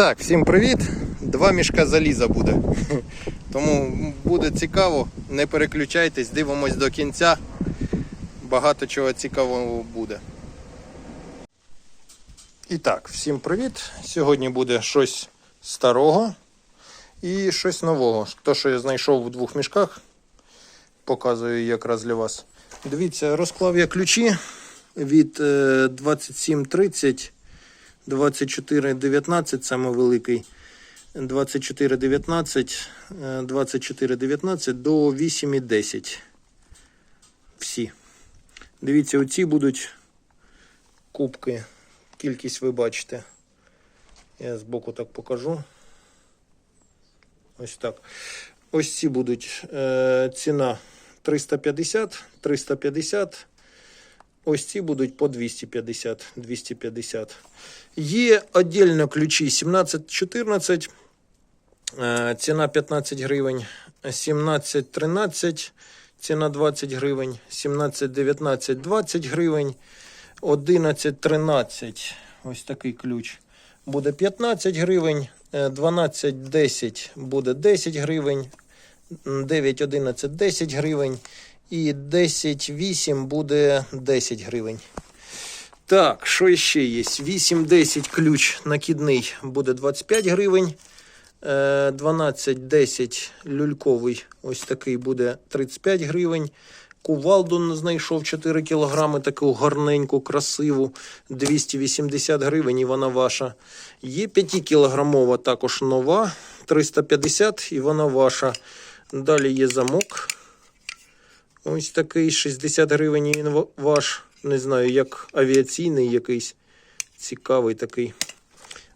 Так, всім привіт! Два мішка заліза буде. Тому буде цікаво, не переключайтесь, дивимось до кінця. Багато чого цікавого буде. І так, всім привіт! Сьогодні буде щось старого і щось нового. То, що я знайшов в двох мішках, показую якраз для вас. Дивіться, розклав я ключі від е, 2730 2419 саме великий. 2419, е, 2419 до 8,10. Всі. Дивіться, оці будуть кубки. Кількість ви бачите. Я збоку так покажу. Ось так. Ось ці будуть е, ціна 350, 350. Ось ці будуть по 250, 250. Є віддільно ключі 17-14, е, ціна 15 гривень, 17-13, ціна 20 гривень, 17-19, 20 гривень, 11-13, ось такий ключ, буде 15 гривень, е, 12-10 буде 10 гривень, 9-11 10 гривень і 10-8 буде 10 гривень. Так, що ще є? 8-10 ключ накидний буде 25 гривень. Е, 12-10 люльковий ось такий буде 35 гривень. Кувалду знайшов 4 кілограми, таку гарненьку, красиву, 280 гривень, і вона ваша. Є 5-кілограмова також нова, 350 і вона ваша. Далі є замок. Ось такий 60 гривень він ваш. Не знаю, як авіаційний якийсь цікавий такий.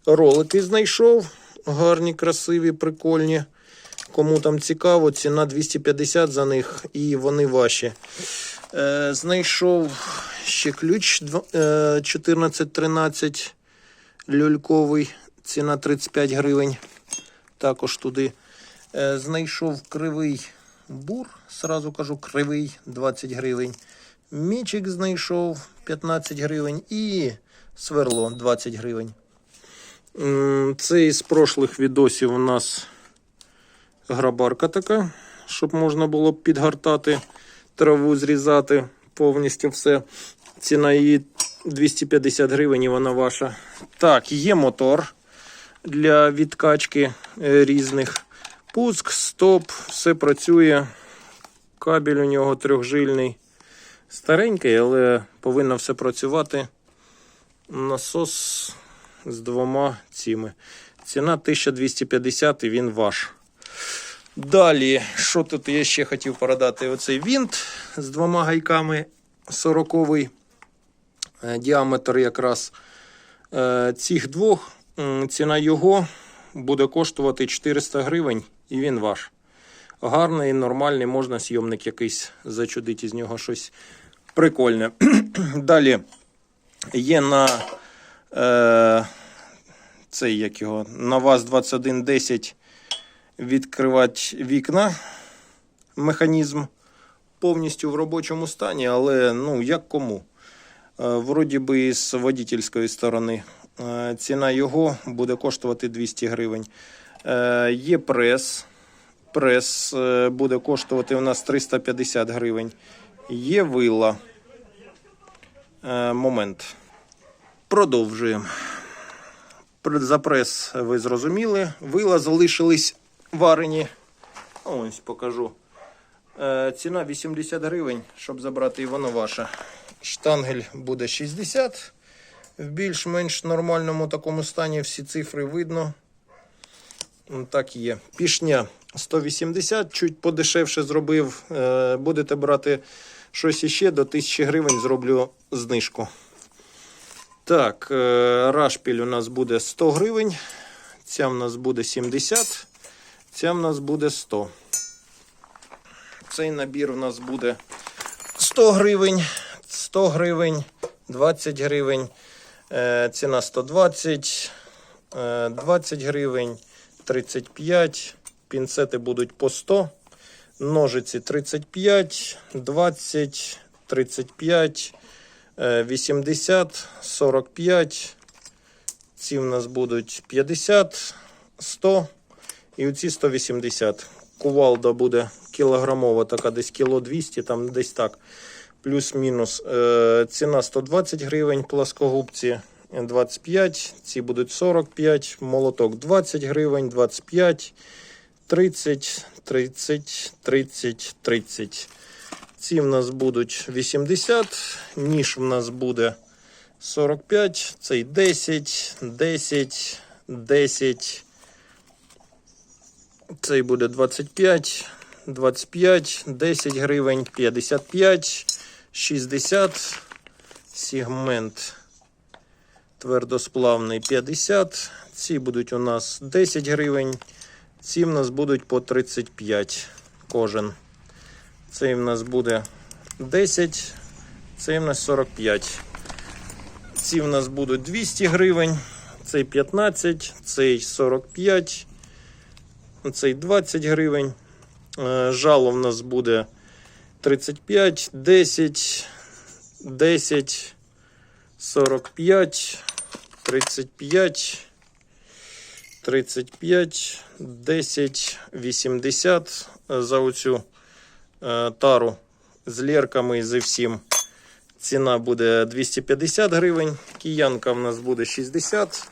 Ролики знайшов. Гарні, красиві, прикольні. Кому там цікаво, ціна 250 за них і вони ваші. Е, знайшов ще ключ дв- е, 14-13 люльковий. Ціна 35 гривень. Також туди. Е, знайшов кривий бур. Сразу кажу, кривий 20 гривень. Мічик знайшов 15 гривень і сверло 20 гривень. Це із прошлих відосів у нас грабарка така, щоб можна було підгортати траву, зрізати повністю все. Ціна її 250 гривень і вона ваша. Так, є мотор для відкачки е, різних. Пуск, стоп, все працює. Кабель у нього трьохжильний. Старенький, але повинно все працювати. Насос з двома цими. Ціна 1250 і він ваш. Далі, що тут я ще хотів продати? Оцей вінт з двома гайками 40-й е, діаметр якраз е, цих двох. Ціна його буде коштувати 400 гривень і він ваш. Гарний, нормальний, можна зйомник якийсь зачудити із нього щось прикольне. Далі є на е, цей як його, на ВАЗ 2110 відкривати вікна. Механізм повністю в робочому стані, але ну як кому. Е, Вроді би з водительської сторони. Е, Ціна його буде коштувати 200 гривень. Е, Є прес. Прес е, буде коштувати у нас 350 гривень. Є вила. Е, Момент. Продовжуємо. Про- За прес ви зрозуміли. Вила залишились варені. Ось покажу. Ціна 80 гривень, щоб забрати і воно ваше. Штангель буде 60. В більш-менш нормальному такому стані всі цифри видно. М, Так є. Пішня 180, чуть подешевше зробив. Е, Будете брати щось іще до 1000 гривень, зроблю знижку. Так, е, рашпіль у нас буде 100 гривень. Ця в нас буде 70. Ця в нас буде 100. Цей набір у нас буде 100 гривень, 100 гривень, 20 гривень. Е, Ціна 120, е, 20 гривень, 35. Пінцети будуть по 100. Ножиці 35, 20, 35, е, 80, 45, Ці в нас будуть 50, 100 і оці 180. Кувалда буде кілограмова, така десь кіло 200, там десь так. Плюс-мінус. Е, ціна 120 гривень, пласкогубці 25, ці будуть 45, молоток 20 гривень, 25, 30, 30, 30, 30. Ці в нас будуть 80, ніж в нас буде 45, цей 10, 10, 10. Цей буде 25, 25, 10 гривень, 55, 60, сегмент твердосплавний 50. Ці будуть у нас 10 гривень, ці в нас будуть по 35 кожен. Цей в нас буде 10, цей в нас 45. Ці в нас будуть 200 гривень, цей 15, цей 45, цей 20 гривень. Е, Жало в нас буде 35, 10, 10, 45, 35, 35, 10, 80 за оцю е, тару з лірками і зі всім. Ціна буде 250 гривень. Киянка в нас буде 60.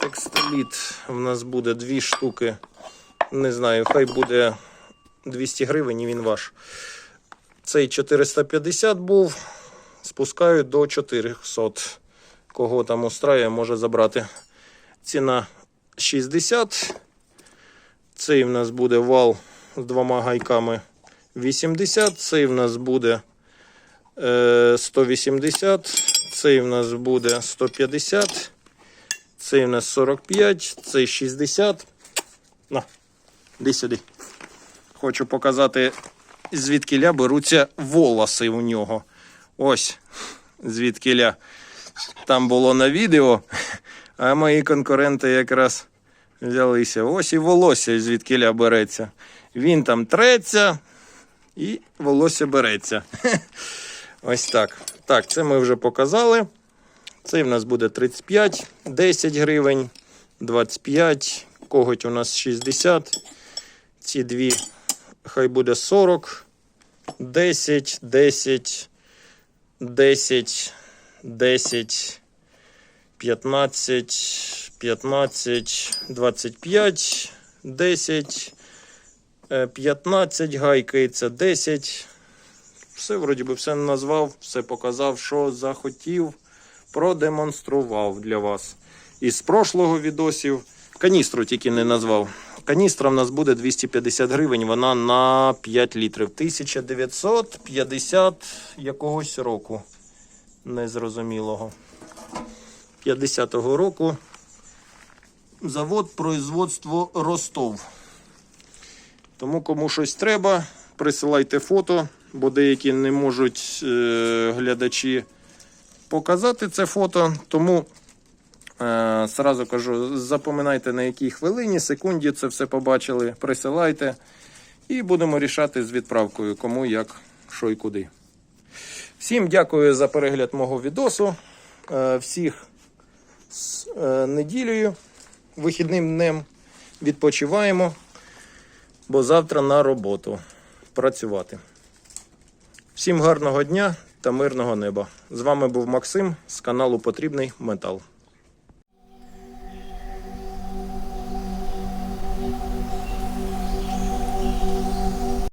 Текстоліт в нас буде дві штуки. Не знаю, хай буде 200 гривень і він ваш. Цей 450 був. Спускаю до 400. Кого там устраює, може забрати. Ціна 60. Цей в нас буде вал з двома гайками 80. Цей в нас буде е, 180. Цей в нас буде 150. Цей в нас 45. Цей 60. На, іди сюди. Хочу показати, звідкиля беруться волоси у нього. Ось звідкиля. Там було на відео, а мої конкуренти якраз взялися. Ось і волосся звідкиля береться. Він там треться і волосся береться. Ось так. Так, це ми вже показали. Цей в нас буде 35, 10 гривень, 25, коготь у нас 60. Ці дві хай буде 40, 10, 10, 10, 10, 15, 15, 25, 10, е, 15, гайкається 10. Все, вроді би, все назвав, все показав, що захотів, продемонстрував для вас. Із прошлого відосів. Каністру тільки не назвав. Каністра в нас буде 250 гривень, вона на 5 літрів. 1950 якогось року. Незрозумілого. 50-го року. Завод производство Ростов. Тому кому щось треба, присилайте фото, бо деякі не можуть е, глядачі показати це фото. Тому сразу кажу, запам'ятайте на якій хвилині, секунді це все побачили, присилайте. І будемо рішати з відправкою, кому як, що і куди. Всім дякую за перегляд мого відосу. Е, всіх з е, неділею, вихідним днем відпочиваємо, бо завтра на роботу працювати. Всім гарного дня та мирного неба. З вами був Максим з каналу Потрібний Метал.